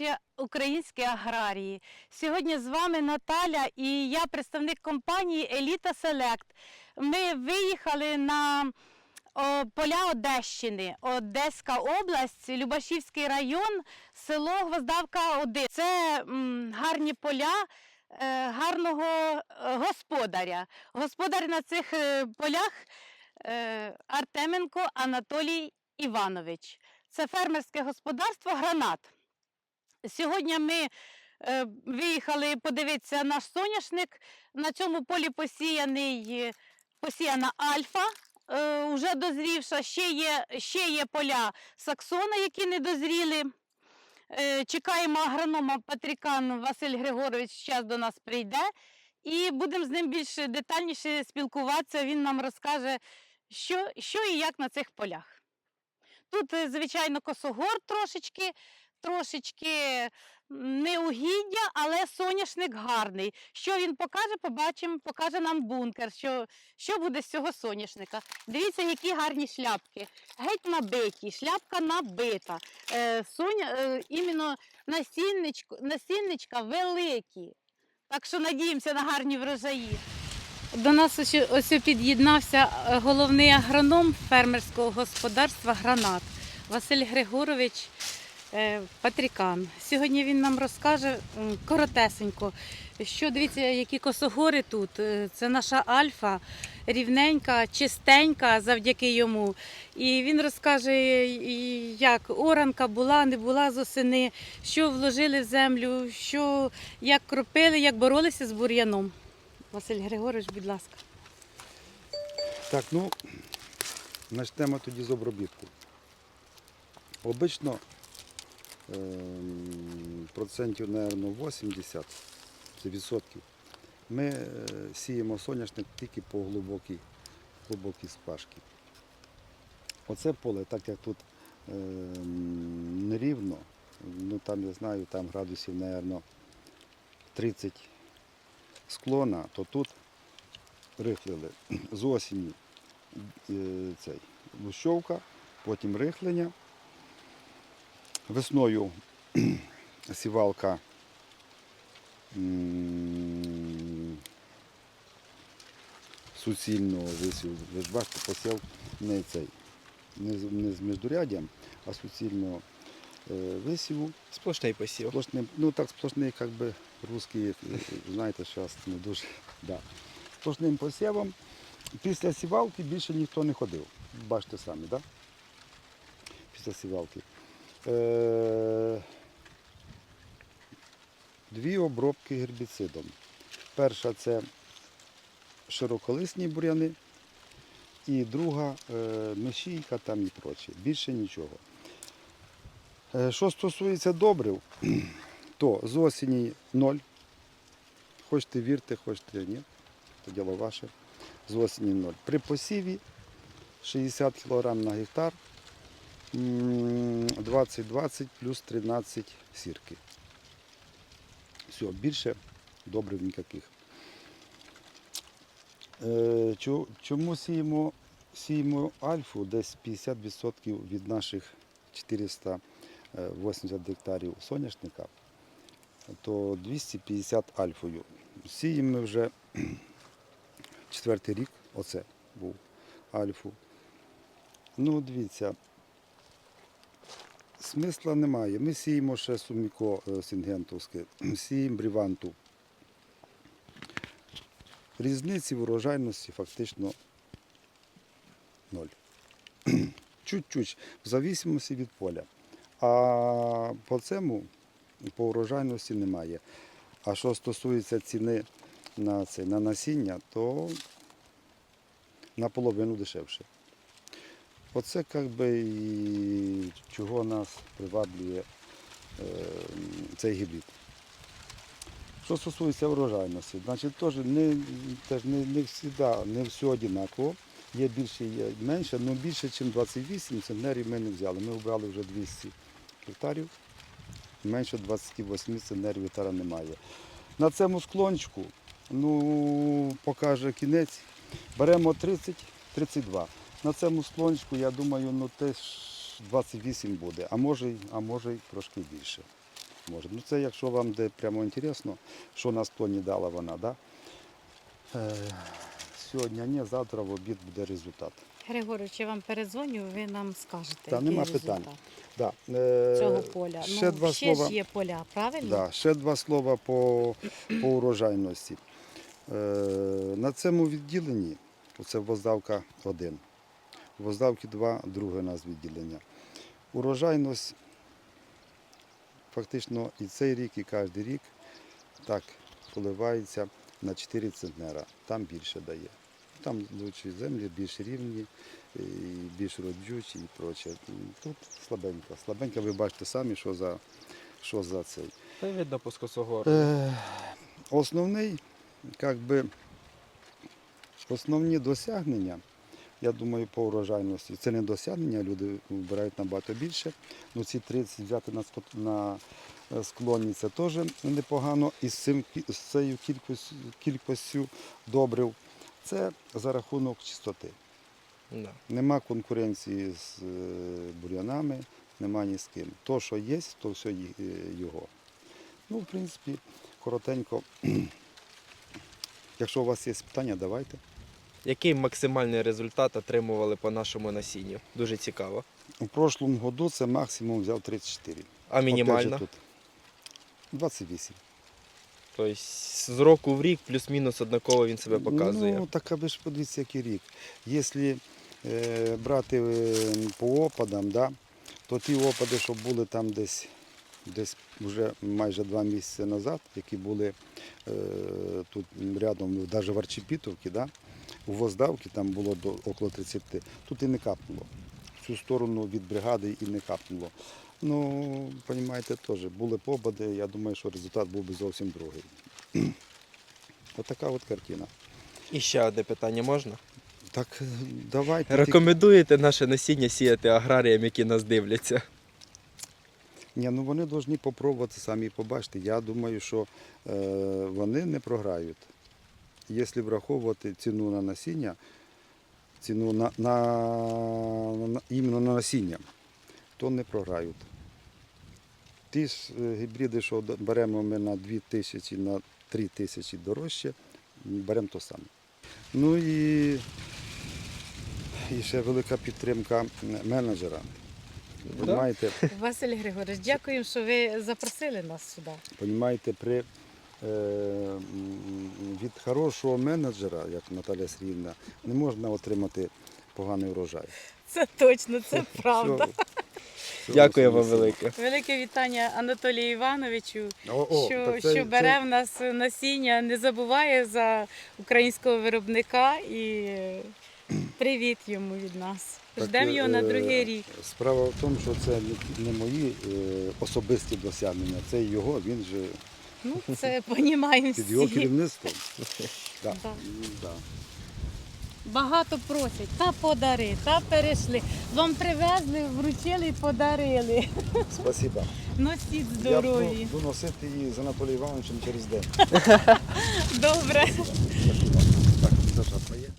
наші українські аграрії. Сьогодні з вами Наталя і я представник компанії Еліта Селект. Ми виїхали на поля Одещини, Одеська область, Любашівський район, село Гвоздавка 1. Це гарні поля. е, Гарного е, господаря. Господар на цих е, полях Артеменко Анатолій Іванович. Це фермерське господарство Гранат. Сьогодні ми е, виїхали подивитися наш соняшник. На цьому полі посіяний, е, посіяна альфа, е, вже дозрівша. Ще є, ще є поля саксона, які не дозріли. Е, чекаємо агронома Патрікан Василь Григорович зараз до нас прийде. І будемо з ним більш детальніше спілкуватися. Він нам розкаже, що, що і як на цих полях. Тут, е, звичайно, косогор трошечки, трошечки неугіддя, але соняшник гарний. Що він покаже, побачимо, покаже нам бункер, що, що буде з цього соняшника. Дивіться, які гарні шляпки. Геть набиті, шляпка набита. Е, соня, е, іменно насінничка великі. Так що надіємося на гарні врожаї. До нас ось, ось під'єднався е, головний агроном фермерського господарства Гранат Василь Григорович Патрікан. Сьогодні він нам розкаже коротесенько, що дивіться, які косогори тут. Е, Це наша альфа, рівненька, чистенька завдяки йому. І він розкаже, як оранка була, не була з осени, що вложили в землю, що, як кропили, як боролися з бур'яном. Василь Григорович, будь ласка. Так, ну, почнемо тоді з обробітку. Обично процентів, мабуть, 80 це відсотків. Ми е, сіємо соняшник тільки по глибокій, глибокій спашки. Оце поле, так як тут ем, нерівно, ну там я знаю, там градусів, мабуть, 30 склона, то тут рихлили з осені е, цей, лущовка, потім рихлення. Весною сівалка суцільного висів. Ви ж бачите, посів не цей, не, з- міждуряддям, а суцільного е, висіву. Сплошний посів. Сплошний, ну так сплошний, как бы русський, знаєте, зараз не дуже. Да. Сплошним посівом. Після сівалки більше ніхто не ходив. Бачите самі, да? Після сівалки. Е- дві обробки гербіцидом. Перша це широколисні буряни, і друга е- мешійка там і прочі. Більше нічого. Е, Що стосується добрив, то з осені ноль. Хочете вірте, хочете ні. То діло ваше. З осені ноль. При посіві 60 кг на гектар, 20-20 плюс 13 сірки. Все, більше добрив ніяких. Е, Чому сіємо, сіємо альфу десь 50% від наших 480 гектарів соняшника, то 250 альфою. Сіємо ми вже четвертий рік, оце був альфу. Ну, дивіться, смисла немає. Ми сіємо ще суміко е, сінгентовське, сіємо бріванту. Різниці в урожайності фактично ноль. Чуть-чуть, в зависимості від поля. А по цьому по урожайності немає. А що стосується ціни на це, на насіння, то наполовину дешевше. Оце як би і чого нас приваблює е, цей гібрид. Що стосується врожайності, значить теж не, теж не, не завжди, не все однаково. Є більше, є менше, але більше, ніж 28 центнерів ми не взяли. Ми обрали вже 200 гектарів, менше 28 центнерів гектара немає. На цьому склончику, ну, покаже кінець, беремо 30-32. На цьому склончику, я думаю, ну теж 28 буде, а може, а може й трошки більше. може. Ну це якщо вам де прямо інтересно, що на склоні дала вона, да? Е, сьогодні ні, завтра в обід буде результат. Григорович, я вам передзвоню, ви нам скажете. Та, який нема результат питань. Да. Е, Цього поля. Ще ну, два ще слова. ж є поля, правильно? Да, ще два слова по, по урожайності. Е, на цьому відділенні, це Воздавка 1, Воздавки 2, друге нас відділення. Урожайність фактично і цей рік, і кожен рік так поливається на 4 центнера. Там більше дає. Там лучші землі, більш рівні, і більш родючі і проче. Тут слабенько. Слабенько ви бачите самі, що за, що за цей. Та й видно по скосогору. Е, Основний, як би, основні досягнення, я думаю, по урожайності. Це не досягнення, люди вбирають набагато більше. Ну, ці 30 взяти на, на е, склоні це теж непогано. І з, цим, з цією кількістю, кількістю добрив. Це за рахунок чистоти. Да. Нема конкуренції з е, бур'янами, нема ні з ким. То, що є, то все е, його. Ну, в принципі, коротенько. Якщо у вас є питання, давайте. Який максимальний результат отримували по нашому насінню? Дуже цікаво. У прошлому году це максимум взяв 34. А мінімально? Тут 28. Тобто з року в рік плюс-мінус однаково він себе показує. Ну, так аби ж подивіться, який рік. Якщо е, брати е, по опадам, да, то ті опади, що були там десь, десь вже майже два місяці назад, які були е, тут рядом, навіть в Арчепітовці, да, у Воздавці там було до, около 30, тут і не капнуло. В цю сторону від бригади і не капнуло. Ну, розумієте, теж були побади, я думаю, що результат був би зовсім другий. Отака от картина. І ще одне питання можна? Так е, давайте. Рекомендуєте наше насіння сіяти аграріям, які нас дивляться? Ні, ну вони повинні спробувати самі побачити. Я думаю, що е, вони не програють. Якщо враховувати ціну на насіння, ціну на, на, на, іменно на насіння, то не програють. Ті ж е, гібриди, що беремо ми на 2 тисячі, на 3 тисячі дорожче, беремо то саме. Ну і, і ще велика підтримка менеджера. Да. Понимаєте, Василь Григорович, дякуємо, що ви запросили нас сюди. Понімаєте, при, від хорошого менеджера, як Наталя Срівна, не можна отримати поганий урожай. Це точно, це правда. Дякую вам велике. Велике вітання Анатолію Івановичу, О, о, що, це- що це- бере в нас насіння, не забуває за українського виробника і е, привіт йому від нас. Ждемо його на е, другий рік. Справа в тому, що це не- мої е, особисті досягнення, це його, він же Ну, це понімаємо під його керівництвом. Да. Да. Да. Багато просять, та подари, та перейшли. Вам привезли, вручили і подарили. Спасибо. Носіть Я здорові. буду, носити її з Анатолієм Івановичем через день. Добре. Спасибо. Так, Саша, поїхали.